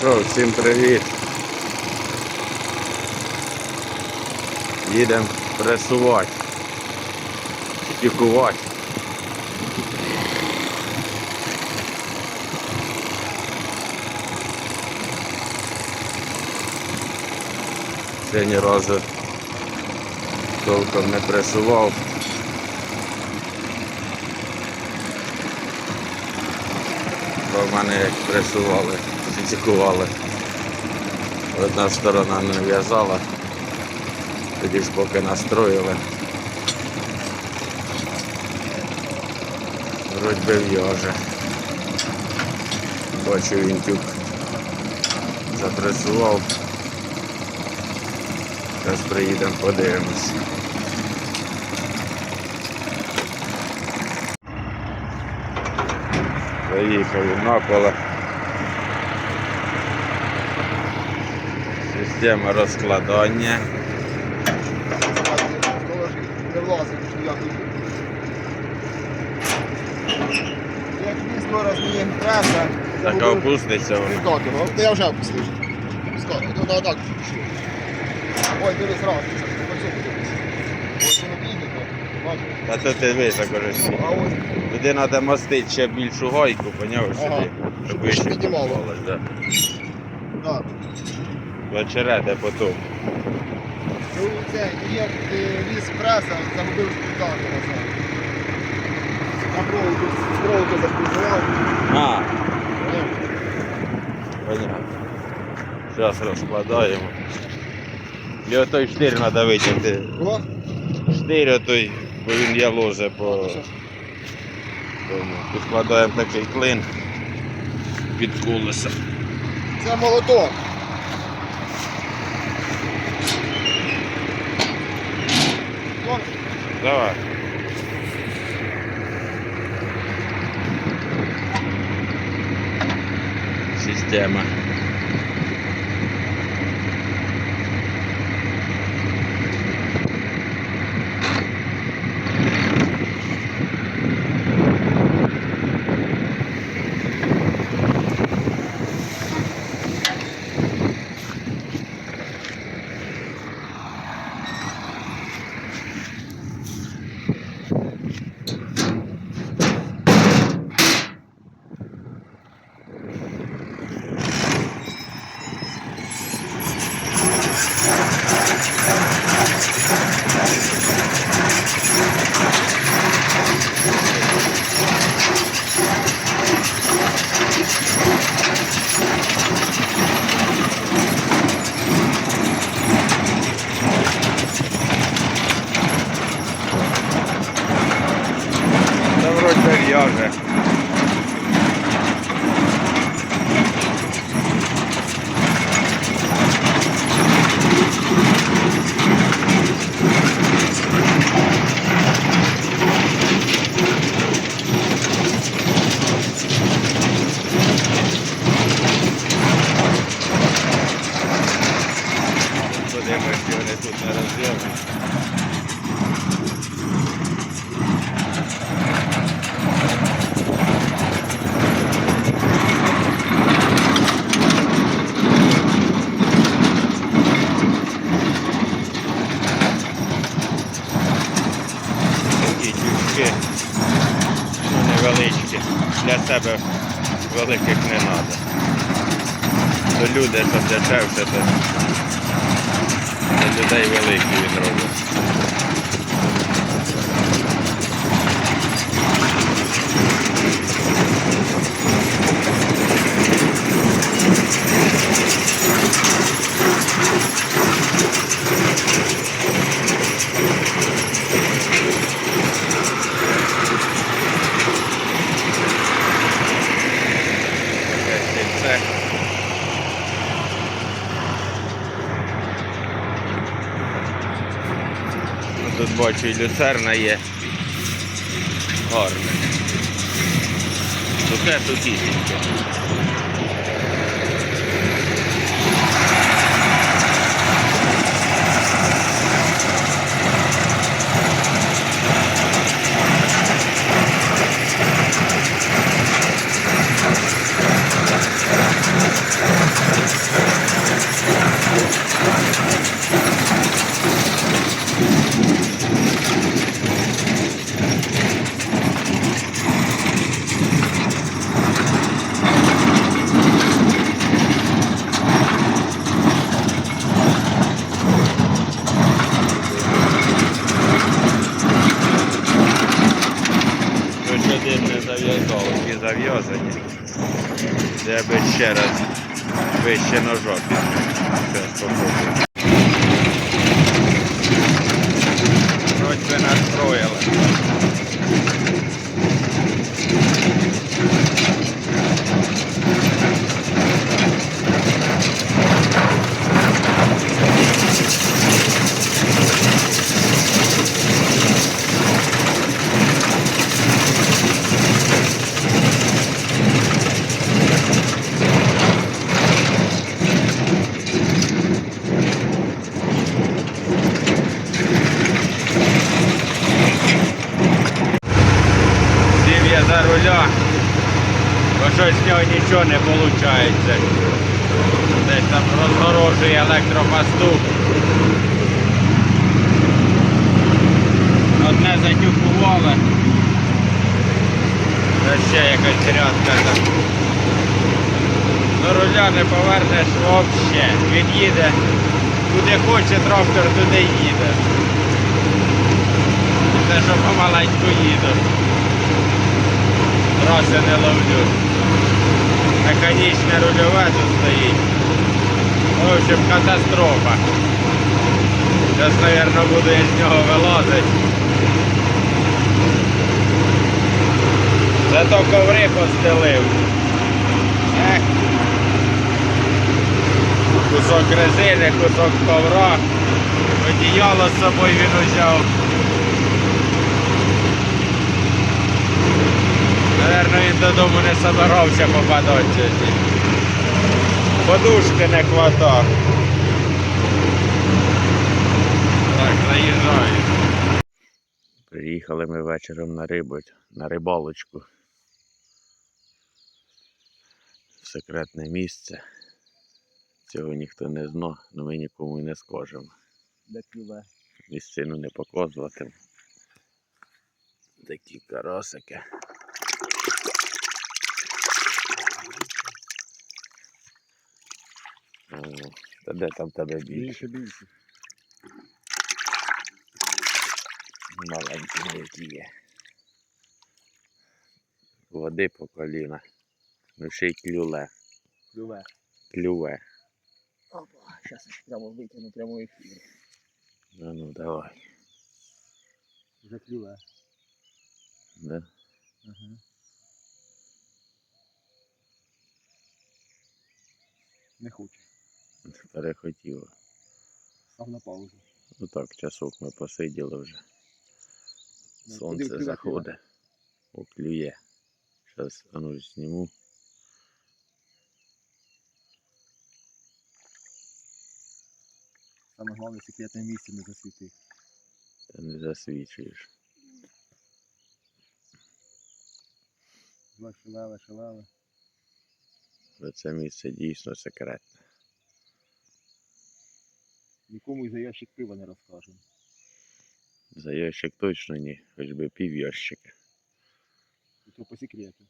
Що, всім привіт. Їдемо пресувати. Тікувати. Ще ні разу толком не пресував. Бо в мене як пресували, затікували. Одна сторона не в'язала, тоді ж поки настроїли. Вроді би в'яже. Бачу він тюк запресував. Зараз приїдемо, подивимось. Заїхав на поле. Система розкладання. Не влазить. Як місто розміє преса, Так опуститься воно. Ну, я вже опустив. Пускай, ну на так. Ой, дивись, раз, оце подивись. Ось воно піде, бачиш. Та то ти високо ж. А ось, Туди треба мастити ще більшу гайку, поняв Ага. Щоб вище піднімало. піднімалось, да. так. Вечерети потім. Ну, це, як е, віз преса, загубив спідати назад. На проводу, проводу закрутував. А, понятно. Зараз розкладаємо. І отой штир треба витягти. О, Штир отой, бо він є лозе по тому. Підкладаємо такий клин під колеса. Це молоток. Вон, Давай. Система. Та вроді би в'яже. Подивимось, чи вони тут не роз'ємні. Такі тюшки, ну невеличкі. Для себе великих не треба. То люди, щоб дешевше, то для людей великі він робить. Ну, Тут бачу і люцерна є. тут Таке сухісіньке. Би ще раз вище ножок. Зараз. Вроді би настроїли. За руля, бо щось з нього нічого не виходить. Десь там розгорожує електропастух. Одне затюкували. Ще якась рядка там. До руля не повернеш взагалі. Він їде. Куди хоче трактор, туди їде. Те, що помаленьку Траси не ловлю. Механічне рульове тут стоїть. В общем, катастрофа. Зараз, мабуть, буду я з нього вилазити. Зато коври постелив. Ех. Кусок резини, кусок ковра. Одіяло з собою він узяв. Наверно, він додому не собирався попадати. Подушки не хватав. Так, заїжджаю. Приїхали ми вечором на рибу, на рибалочку. Секретне місце. Цього ніхто не зна, але ми нікому і не скажемо. Місцину не показуватиму. Такі карасики. Та де там тебе більше? більше. Маленькі які є. Води по коліна. Ну ще й клюле. Клюве. Клюве. Опа, зараз прямо витягну прямо ефір. Ну ну давай. Вже клюве. Да? Ага. Не хоче. Перехотіло. Став на паузу. Ну так, часок ми посиділи вже. Ну, куди Сонце клюве, заходить. О, клює. Зараз а ну зніму. Саме головне секретне місце не засвіти. Та не засвічуєш. Два шалели, шалели. Це місце дійсно секретне. Нікому і за ящик пива не розкажемо. За ящик точно ні, хоч би пів ящика. І то по секрету.